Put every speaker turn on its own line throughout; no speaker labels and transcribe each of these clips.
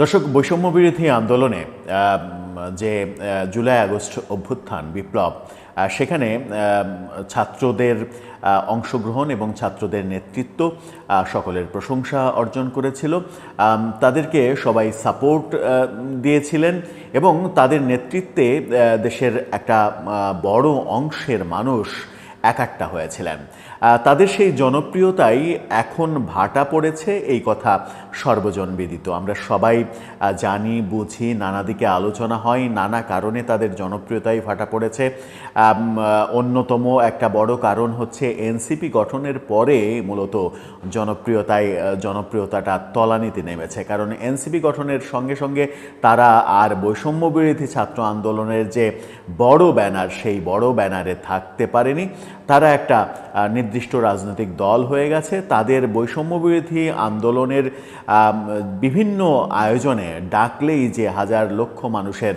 দর্শক বৈষম্য বিরোধী আন্দোলনে যে জুলাই আগস্ট অভ্যুত্থান, বিপ্লব সেখানে ছাত্রদের অংশগ্রহণ এবং ছাত্রদের নেতৃত্ব সকলের প্রশংসা অর্জন করেছিল। তাদেরকে সবাই সাপোর্ট দিয়েছিলেন এবং তাদের নেতৃত্বে দেশের একটা বড় অংশের মানুষ একাট্টা হয়েছিলেন। তাদের সেই জনপ্রিয়তাই এখন ভাটা পড়েছে এই কথা সর্বজন বিদিত আমরা সবাই জানি, বুঝি, নানা দিকে আলোচনা হয়, নানা কারণে তাদের জনপ্রিয়তাই ভাটা পড়েছে। অন্যতম একটা বড় কারণ হচ্ছে এনসিপি গঠনের পরে মূলত জনপ্রিয়তায় জনপ্রিয়তাটা তলানিতে নেমেছে। কারণ এনসিপি গঠনের সঙ্গে সঙ্গে তারা আর বৈষম্য বিরোধী ছাত্র আন্দোলনের যে বড় ব্যানার, সেই বড় ব্যানারে থাকতে পারেনি। তারা একটা নির্দিষ্ট রাজনৈতিক দল হয়ে গেছে। তাদের বৈষম্য বিরোধী আন্দোলনের বিভিন্ন আয়োজনে ডাকলেই যে হাজার লক্ষ মানুষের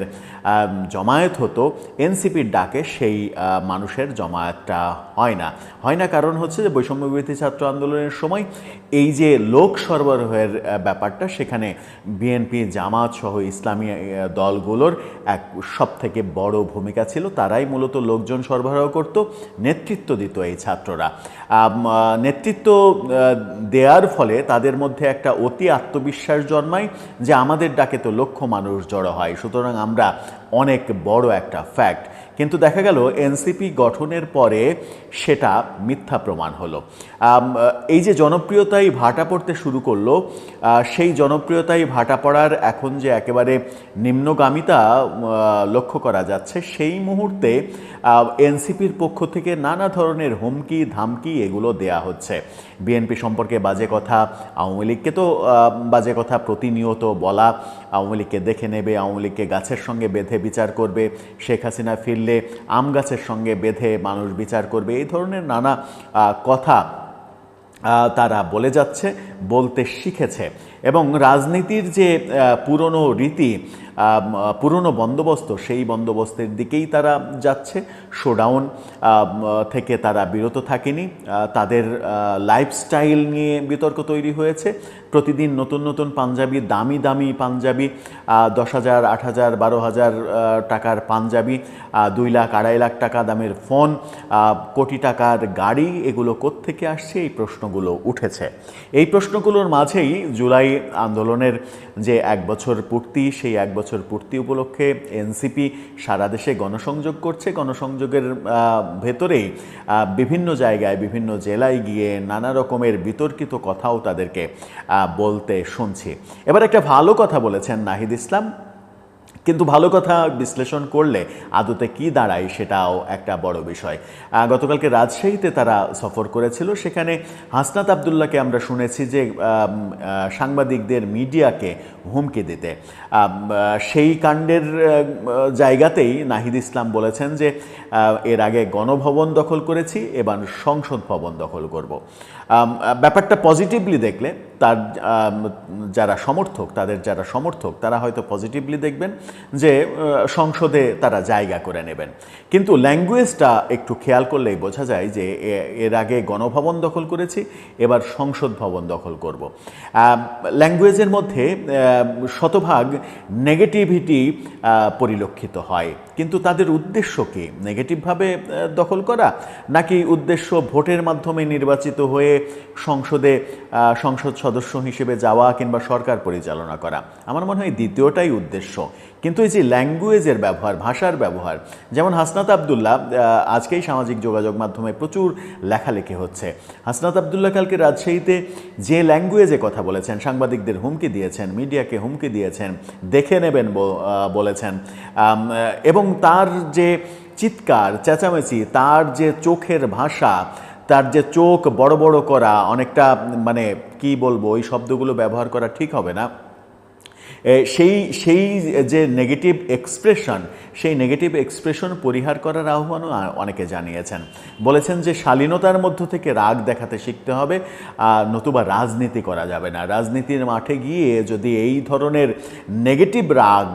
জমায়েত হতো, এনসিপির ডাকে সেই মানুষের জমায়েতটা হয় না। হয় না কারণ হচ্ছে যে বৈষম্য বিরোধী ছাত্র আন্দোলনের সময় এই যে লোক সরবরাহের ব্যাপারটা, সেখানে বিএনপি জামাত সহ ইসলামী দলগুলোর এক সব থেকে বড় ভূমিকা ছিল। তারাই মূলত লোকজন সরবরাহ করত, নেতৃত্ব দিত এই ছাত্ররা। নেতৃত্ব দেওয়ার ফলে তাদের মধ্যে একটা অতি আত্মবিশ্বাস জন্মায় যে আমাদের ডাকে তো লক্ষ মানুষ জড়ো হয়। সুতরাং আমরা অনেক বড় একটা ফ্যাক্ট কিন্তু দেখা গেল এনসিপি গঠনের পরে সেটা মিথ্যা প্রমাণ হলো। এই যে জনপ্রিয়তাই ভাটা পড়তে শুরু করল সেই জনপ্রিয়তাই ভাটা পড়ার এখন যে একেবারে নিম্নগামিতা লক্ষ্য করা যাচ্ছে, সেই মুহূর্তে এনসিপির পক্ষ থেকে নানা ধরনের হুমকি, ধামকি এগুলো দেয়া হচ্ছে। বিএনপি সম্পর্কে বাজে কথা, আওয়ামী লীগকে তো বাজে কথা প্রতিনিয়ত বলা আওয়ামী লীগকে দেখে নেবে, আওয়ামী লীগকে গাছের সঙ্গে বেঁধে বিচার করবে, শেখ হাসিনা ফিরলে আম গাছের সঙ্গে বেঁধে মানুষ বিচার করবে। এই ধরনের নানা কথা তারা বলে যাচ্ছে, বলতে শিখেছে। এবং রাজনীতির যে পুরনো রীতি পুরনো বন্দোবস্ত, সেই বন্দোবস্তের দিকেই তারা যাচ্ছে। শোডাউন থেকে তারা বিরত থাকেনি। তাদের লাইফস্টাইল নিয়ে বিতর্ক তৈরি হয়েছে। প্রতিদিন নতুন নতুন পাঞ্জাবি, দামি দামি পাঞ্জাবি দশ হাজার, আট হাজার, বারো হাজার টাকার পাঞ্জাবি দুই লাখ, আড়াই লাখ টাকা দামের ফোন কোটি টাকার গাড়ি, এগুলো কোত্থেকে আসছে? এই প্রশ্নগুলো উঠেছে। এই প্রশ্নগুলোর মাঝেই জুলাই আন্দোলনের যে এক বছর পূর্তি, সেই এক বছর পূর্তি উপলক্ষে এনসিপি সারা দেশে গণসংযোগ করছে। গণসংযোগের ভেতরেই বিভিন্ন জায়গায়, বিভিন্ন জেলায় গিয়ে নানা রকমের বিতর্কিত কথাও তাদেরকে বলতে শুনছি। এবার একটা ভালো কথা বলেছেন নাহিদ ইসলাম। কিন্তু ভালো কথা বিশ্লেষণ করলে আদতে কি দাঁড়ায় সেটাও একটা বড় বিষয়। গতকালকে রাজশাহীতে তারা সফর করেছিল। সেখানে হাসনাত আবদুল্লাহকে আমরা শুনেছি যে সাংবাদিকদের মিডিয়াকে হুমকি দিতে। সেই কাণ্ডের জায়গাতেই নাহিদ ইসলাম বলেছেন যে এর আগে গণভবন দখল করেছি, এবার সংসদ ভবন দখল করব। ব্যাপারটা পজিটিভলি দেখলে তার যারা সমর্থক, তাদের যারা সমর্থক, তারা হয়তো পজিটিভলি দেখবেন যে সংসদে তারা জায়গা করে নেবেন। কিন্তু ল্যাঙ্গুয়েজটা একটু খেয়াল করলেই বোঝা যায় যে এর আগে গণভবন দখল করেছি, এবার সংসদ ভবন দখল করব। ল্যাঙ্গুয়েজের মধ্যে শতভাগ নেগেটিভিটি পরিলক্ষিত হয়। কিন্তু তাদের উদ্দেশ্য কি? নেগেটিভভাবে দখল করা? নাকি উদ্দেশ্য ভোটের মাধ্যমে নির্বাচিত হয়ে সংসদে সংসদ সদস্য হিসেবে যাওয়া কিংবা সরকার পরিচালনা করা। আমার মনে হয় দ্বিতীয়টাই উদ্দেশ্য। কিন্তু এই যে ল্যাঙ্গুয়েজের ব্যবহার, ভাষার ব্যবহার, যেমন হাসনাত আবদুল্লাহ আজকেই সামাজিক যোগাযোগ মাধ্যমে প্রচুর লেখালেখি হচ্ছে। হাসনাত আবদুল্লাহ কালকে রাজশাহীতে যে ল্যাঙ্গুয়েজে কথা বলেছেন, সাংবাদিকদের হুমকি দিয়েছেন, মিডিয়াকে হুমকি দিয়েছেন, দেখে নেবেন বলেছেন এবং তার যে চিৎকার, চেঁচামেচি, তার যে চোখের ভাষা তার যে চোখ বড় বড় করা, অনেকটা মানে কি বলব ওই শব্দগুলো ব্যবহার করা ঠিক হবে না। সেই সেই যে নেগেটিভ এক্সপ্রেশন সেই নেগেটিভ এক্সপ্রেশন পরিহার করার আহ্বানও অনেকে জানিয়েছেন। বলেছেন যে শালীনতার মধ্য থেকে রাগ দেখাতে শিখতে হবে নতুবা রাজনীতি করা যাবে না। রাজনীতির মাঠে গিয়ে যদি এই ধরনের নেগেটিভ রাগ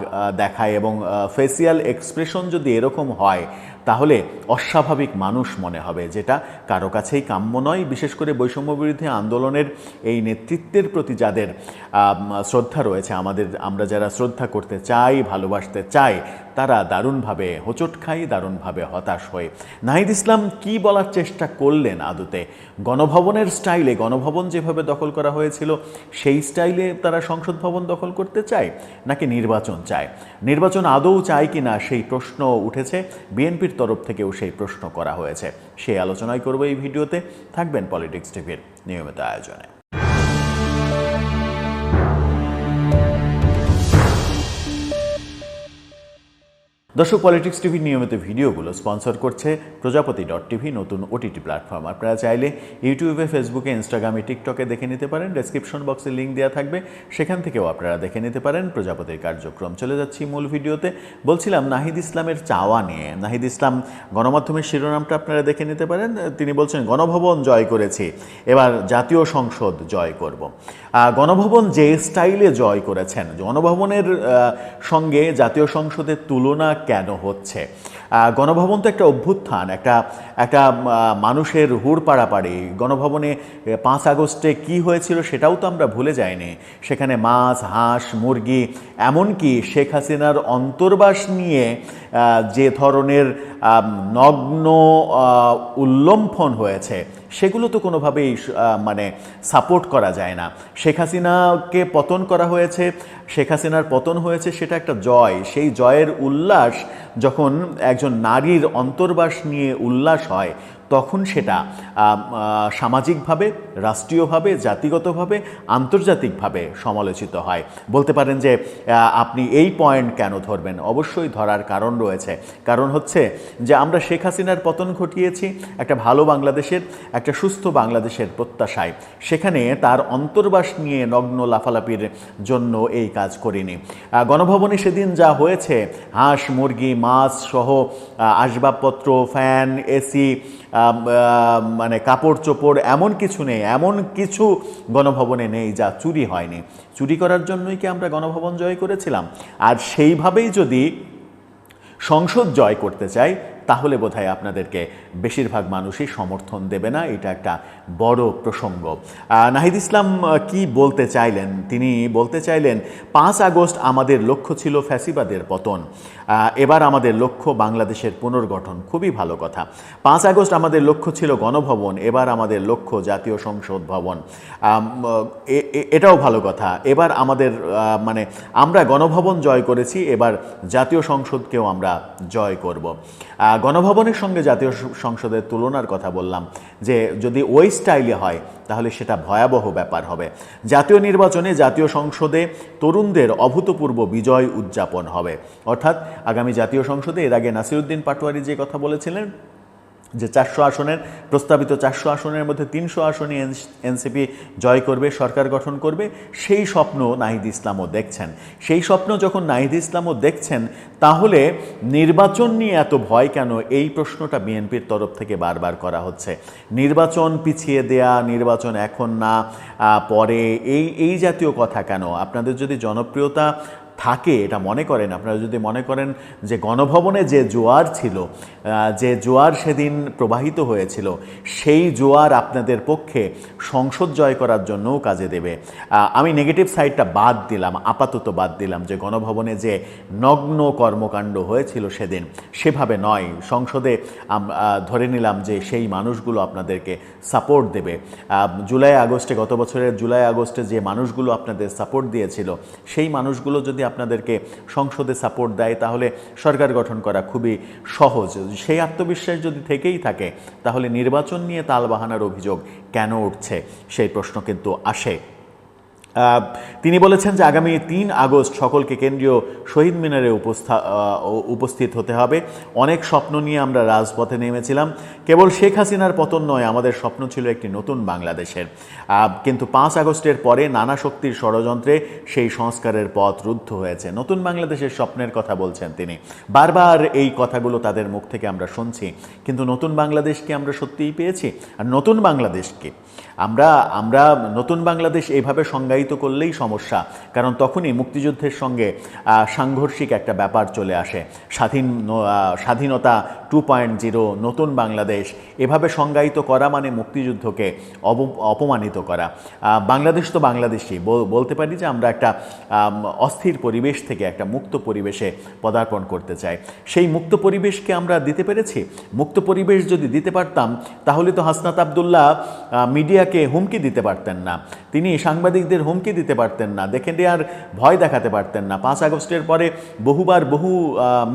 দেখায় এবং ফেসিয়াল এক্সপ্রেশন যদি এরকম হয় তাহলে অস্বাভাবিক মানুষ মনে হবে, যেটা কারও কাছেই কাম্য নয়, বিশেষ করে বৈষম্য বিরোধী আন্দোলনের এই নেতৃত্বের প্রতি যাদের শ্রদ্ধা রয়েছে, আমাদের, আমরা যারা শ্রদ্ধা করতে চাই, ভালোবাসতে চাই, তারা দারুণভাবে হোঁচট খাই দারুণভাবে হতাশ হয়ে। নাহিদ ইসলাম কি বলার চেষ্টা করলেন আদতে? গণভবনের স্টাইলে, গণভবন যেভাবে দখল করা হয়েছিল, সেই স্টাইলে তারা সংসদ ভবন দখল করতে চায় নাকি নির্বাচন চায়? নির্বাচন আদৌ চায় কি না সেই প্রশ্ন উঠেছে বিএনপির তরফ থেকেও সেই প্রশ্ন করা হয়েছে। সেই আলোচনাই করব এই ভিডিওতে। থাকবেন পলিটিক্স টিভির নিয়মিত আয়োজনে। দর্শক পলিটিক্স টিভির নিয়মিত ভিডিওগুলো স্পন্সর করছে প্রজাপতি ডট টিভি নতুন ওটিটি প্ল্যাটফর্ম আপনারা চাইলে ইউটিউবে ফেসবুকে ইনস্টাগ্রামে টিকটকে দেখে নিতে পারেন। ডেসক্রিপশন বক্সে লিঙ্ক দেওয়া থাকবে। সেখান থেকেও আপনারা দেখে নিতে পারেন প্রজাপতির কার্যক্রম। চলে যাচ্ছি মূল ভিডিওতে। বলছিলাম নাহিদ ইসলামের চাওয়া নিয়ে। নাহিদ ইসলাম, গণমাধ্যমের শিরোনামটা আপনারা দেখে নিতে পারেন। তিনি বলছেন, গণভবন জয় করেছি। এবার জাতীয় সংসদ জয় করব। গণভবন যে স্টাইলে জয় করেছেন, গণভবনের সঙ্গে জাতীয় সংসদের তুলনা কেন হচ্ছে? গণভবন তো একটা অভ্যুত্থান, একটা একটা মানুষের হুড় পাড়াপাড়ি। গণভবনে পাঁচ আগস্টে কি হয়েছিল সেটাও তো আমরা ভুলে যাইনি। সেখানে মাছ, হাঁস, মুরগি, এমনকি শেখ হাসিনার অন্তর্বাস নিয়ে যে ধরনের নগ্ন উল্লম্ফন হয়েছে, সেগুলো তো কোনোভাবেই মানে সাপোর্ট করা যায় না। শেখ হাসিনাকে পতন করা হয়েছে, শেখ হাসিনার পতন হয়েছে সেটা একটা জয়। সেই জয়ের উল্লাস যখন একজন নারীর অন্তর্বাস নিয়ে উল্লাস হয় তখন সেটা সামাজিকভাবে, রাষ্ট্রীয়ভাবে, জাতিগতভাবে, আন্তর্জাতিকভাবে সমালোচিত হয়। বলতে পারেন যে আপনি এই পয়েন্ট কেন ধরবেন? অবশ্যই ধরার কারণ রয়েছে। কারণ হচ্ছে যে, আমরা শেখ হাসিনার পতন ঘটিয়েছি, একটা ভালো বাংলাদেশের, একটা সুস্থ বাংলাদেশের প্রত্যাশায়। সেখানে তার অন্তর্বাস নিয়ে নগ্ন লাফালাফির জন্য এই কাজ করিনি। গণভবনে সেদিন যা হয়েছে, হাঁস, মুরগি, মাছ সহ আসবাবপত্র, ফ্যান, এসি মানে কাপড় চোপড় এমন কিছু নেই, এমন কিছু গণভবনে নেই যা চুরি হয়নি। চুরি করার জন্যই কি আমরা গণভবন জয় করেছিলাম? আর সেইভাবেই যদি সংসদ জয় করতে চাই তাহলে বোধহয় আপনাদেরকে বেশিরভাগ মানুষই সমর্থন দেবে না, এটা একটা বড় প্রসঙ্গ। নাহিদ ইসলাম কি বলতে চাইলেন? তিনি বলতে চাইলেন, পাঁচ আগস্ট আমাদের লক্ষ্য ছিল ফ্যাসিবাদের পতন। এবার আমাদের লক্ষ্য বাংলাদেশের পুনর্গঠন, খুবই ভালো কথা। পাঁচ আগস্ট আমাদের লক্ষ্য ছিল গণভবন, এবার আমাদের লক্ষ্য জাতীয় সংসদ ভবন। এটাও ভালো কথা। এবার আমাদের মানে আমরা গণভবন জয় করেছি, এবার জাতীয় সংসদকেও আমরা জয় করব। গণভবনের সঙ্গে জাতীয় সংসদের তুলনার কথা বললাম, যে যদি ওই স্টাইলে হয়, তাহলে সেটা ভয়াবহ ব্যাপার হবে। জাতীয় নির্বাচনে জাতীয় সংসদে তরুণদের অভূতপূর্ব বিজয় উদযাপন হবে। অর্থাৎ আগামী জাতীয় সংসদে এর আগে নাসিরুদ্দিন পাটোয়ারি যে কথা বলেছিলেন যে চারশো আসনের, প্রস্তাবিত চারশো আসনের মধ্যে তিনশো আসনে এনসিপি জয় করবে, সরকার গঠন করবে, সেই স্বপ্ন নাহিদ ইসলামও দেখছেন। সেই স্বপ্ন যখন নাহিদ ইসলামও দেখছেন, তাহলে নির্বাচন নিয়ে এত ভয় কেন? এই প্রশ্নটা বিএনপির তরফ থেকে বারবার করা হচ্ছে। নির্বাচন পিছিয়ে দেয়া, নির্বাচন এখন না পরে, এই এই জাতীয় কথা কেন? আপনাদের যদি জনপ্রিয়তা থাকে, এটা মনে করেন। আপনারা যদি মনে করেন যে গণভবনে যে জোয়ার ছিল যে জোয়ার সেদিন প্রবাহিত হয়েছিল, সেই জোয়ার আপনাদের পক্ষে সংসদ জয় করার জন্যও কাজে দেবে। আমি নেগেটিভ সাইডটা বাদ দিলাম, আপাতত বাদ দিলাম যে গণভবনে যে নগ্ন কর্মকাণ্ড হয়েছিল সেদিন, সেভাবে নয়। সংসদে ধরে নিলাম যে সেই মানুষগুলো আপনাদেরকে সাপোর্ট দেবে। জুলাই আগস্টে, গত বছরের জুলাই আগস্টে যে মানুষগুলো আপনাদের সাপোর্ট দিয়েছিল, সেই মানুষগুলো যদি আপনাদেরকে সংসদে সাপোর্ট দেয়, তাহলে সরকার গঠন করা খুবই সহজ। সেই আত্মবিশ্বাস যদি থেকেই থাকে, তাহলে নির্বাচন নিয়ে তালবাহানার অভিযোগ কেন উঠছে? সেই প্রশ্ন কিন্তু আসে। তিনি বলেছেন যে আগামী তিন আগস্ট সকলকে কেন্দ্রীয় শহীদ মিনারে উপস্থা- উপস্থিত হতে হবে। অনেক স্বপ্ন নিয়ে আমরা রাজপথে নেমেছিলাম। কেবল শেখ হাসিনার পতন নয়, আমাদের স্বপ্ন ছিল একটি নতুন বাংলাদেশের। কিন্তু পাঁচ আগস্টের পরে নানা শক্তির ষড়যন্ত্রে সেই সংস্কারের পথ রুদ্ধ হয়েছে। নতুন বাংলাদেশের স্বপ্নের কথা বলছেন তিনি। বারবার এই কথাগুলো তাদের মুখ থেকে আমরা শুনছি। কিন্তু নতুন বাংলাদেশকে আমরা সত্যিই পেয়েছি? আর নতুন বাংলাদেশকে আমরা আমরা নতুন বাংলাদেশ এইভাবে সংজ্ঞায়িত করলেই সমস্যা কারণ তখনই মুক্তিযুদ্ধের সঙ্গে সাংঘর্ষিক একটা ব্যাপার চলে আসে। স্বাধীন স্বাধীনতা টু পয়েন্ট জিরো নতুন বাংলাদেশ এভাবে সংজ্ঞায়িত করা মানে মুক্তিযুদ্ধকে অব- অপমানিত করা। বাংলাদেশ তো বাংলাদেশই বলতে পারি যে আমরা একটা অস্থির পরিবেশ থেকে একটা মুক্ত পরিবেশে পদার্পণ করতে চাই। সেই মুক্ত পরিবেশকে আমরা দিতে পেরেছি? মুক্ত পরিবেশ যদি দিতে পারতাম তাহলে তো হাসনাত আবদুল্লাহ আহ, মিডিয়াকে হুমকি দিতে পারতেন না। তিনি সাংবাদিকদের হুমকি দিতে পারতেন না। দেখে আর ভয় দেখাতে পারতেন না। পাঁচ আগস্টের পরে বহুবার বহু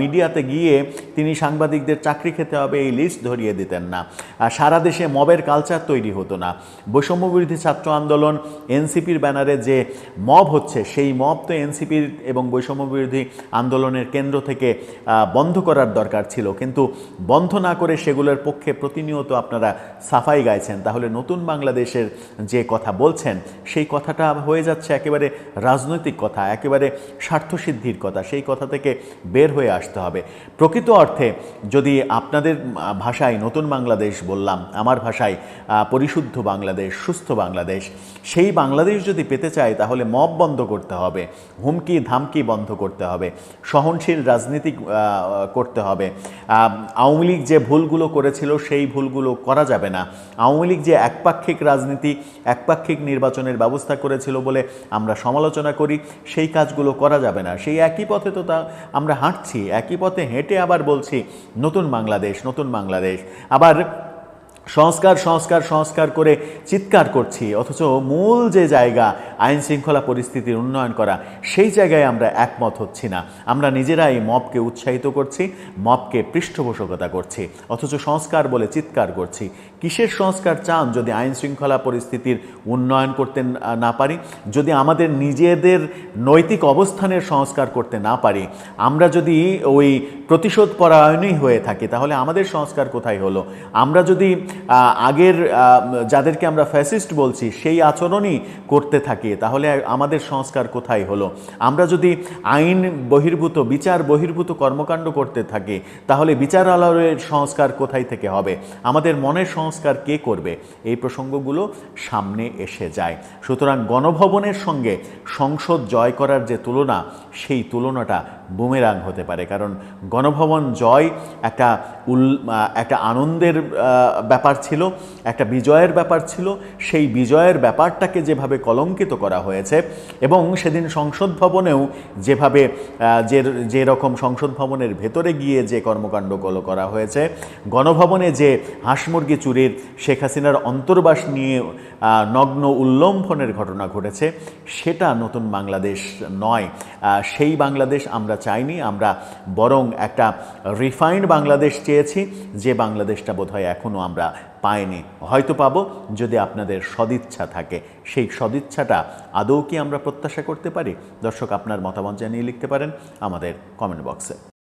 মিডিয়াতে গিয়ে তিনি সাংবাদিকদের চাকরি খেতে হবে এই লিস্ট ধরিয়ে দিতেন না। আর সারা দেশে মবের কালচার তৈরি হতো না। বৈষম্য বিরোধী ছাত্র আন্দোলন, এনসিপির ব্যানারে যে মব হচ্ছে, সেই মব তো এনসিপির এবং বৈষম্য বিরোধী আন্দোলনের কেন্দ্র থেকে বন্ধ করার দরকার ছিল। কিন্তু বন্ধ না করে সেগুলোর পক্ষে প্রতিনিয়ত আপনারা সাফাই গাইছেন। তাহলে নতুন বাংলাদেশের যে কথা বলছেন, সেই কথাটা হয়ে যাচ্ছে একেবারে রাজনৈতিক কথা, একেবারে স্বার্থসিদ্ধির কথা। সেই কথা থেকে বের হয়ে আসতে হবে। প্রকৃত অর্থে যদি আপনাদের ভাষায় নতুন বাংলাদেশ বললাম, আমার ভাষায় পরিশুদ্ধ বাংলাদেশ, সুস্থ বাংলাদেশ, সেই বাংলাদেশ যদি পেতে চায়, তাহলে মব বন্ধ করতে হবে, হুমকি ধামকি বন্ধ করতে হবে, সহনশীল রাজনীতি করতে হবে। আওয়ামী লীগ যে ভুলগুলো করেছিল, সেই ভুলগুলো করা যাবে না। আওয়ামী লীগ যে একপাক্ষিক রাজনীতি, একপাক্ষিক নির্বাচনের ব্যবস্থা করেছিল বলে আমরা সমালোচনা করি। সেই কাজগুলো করা যাবে না। সেই একই পথে তো তা আমরা হাঁটছি, একই পথে হেঁটে আবার বলছি, নতুন বাংলাদেশ নতুন বাংলাদেশ। আবার সংস্কার সংস্কার সংস্কার করে চিৎকার করছি। অথচ মূল যে জায়গা, আইন শৃঙ্খলা পরিস্থিতির উন্নয়ন করা, সেই জায়গায় আমরা একমত হচ্ছি না। আমরা নিজেরাই মপকে উৎসাহিত করছি মপকে পৃষ্ঠপোষকতা করছি। অথচ সংস্কার বলে চিৎকার করছি। কিসের সংস্কার চান যদি আইন শৃঙ্খলা পরিস্থিতির উন্নয়ন করতে না- পারি? যদি আমাদের নিজেদের নৈতিক অবস্থানের সংস্কার করতে না পারি? আমরা যদি ওই প্রতিশোধ পরায়ণই হয়ে থাকি, তাহলে আমাদের সংস্কার কোথায় হলো? আমরা যদি আগের যাদেরকে আমরা ফ্যাসিস্ট বলছি সেই আচরণই করতে থাকি। তাহলে আমাদের সংস্কার কোথায় হলো? আমরা যদি আইন বহির্ভূত বিচার বহির্ভূত কর্মকাণ্ড করতে থাকি তাহলে বিচারালয়ের সংস্কার কোথায় থেকে হবে? আমাদের মনের সংস্কার কে করবে? এই প্রসঙ্গগুলো সামনে এসে যায়। সুতরাং গণভবনের সঙ্গে সংসদ জয় করার যে তুলনা সেই তুলনাটা বুমেরাং হতে পারে। কারণ গণভবন জয় একটা উল একটা আনন্দের আহ, ব্যাপার ছিল, একটা বিজয়ের ব্যাপার ছিল, সেই বিজয়ের ব্যাপারটাকে যেভাবে কলঙ্কিত করা হয়েছে এবং সেদিন সংসদ ভবনেও যেভাবে যে যে রকম সংসদ ভবনের ভেতরে গিয়ে যে কর্মকাণ্ডগুলো করা হয়েছে, গণভবনে যে হাঁসমুরগি চুরির শেখ হাসিনার অন্তর্বাস নিয়ে নগ্ন উল্লম্ফনের ঘটনা ঘটেছে, সেটা নতুন বাংলাদেশ নয়। সেই বাংলাদেশ আমরা চাইনি, আমরা বরং একটা রিফাইন্ড বাংলাদেশ চেয়েছি, যে বাংলাদেশটা বোধহয় এখনও আমরা পাইনি। হয়তো পাবো যদি আপনাদের সদিচ্ছা থাকে। সেই সদিচ্ছাটা আদৌ কি আমরা প্রত্যাশা করতে পারি? দর্শক, আপনার মতামত জানিয়ে লিখতে পারেন আমাদের কমেন্ট বক্সে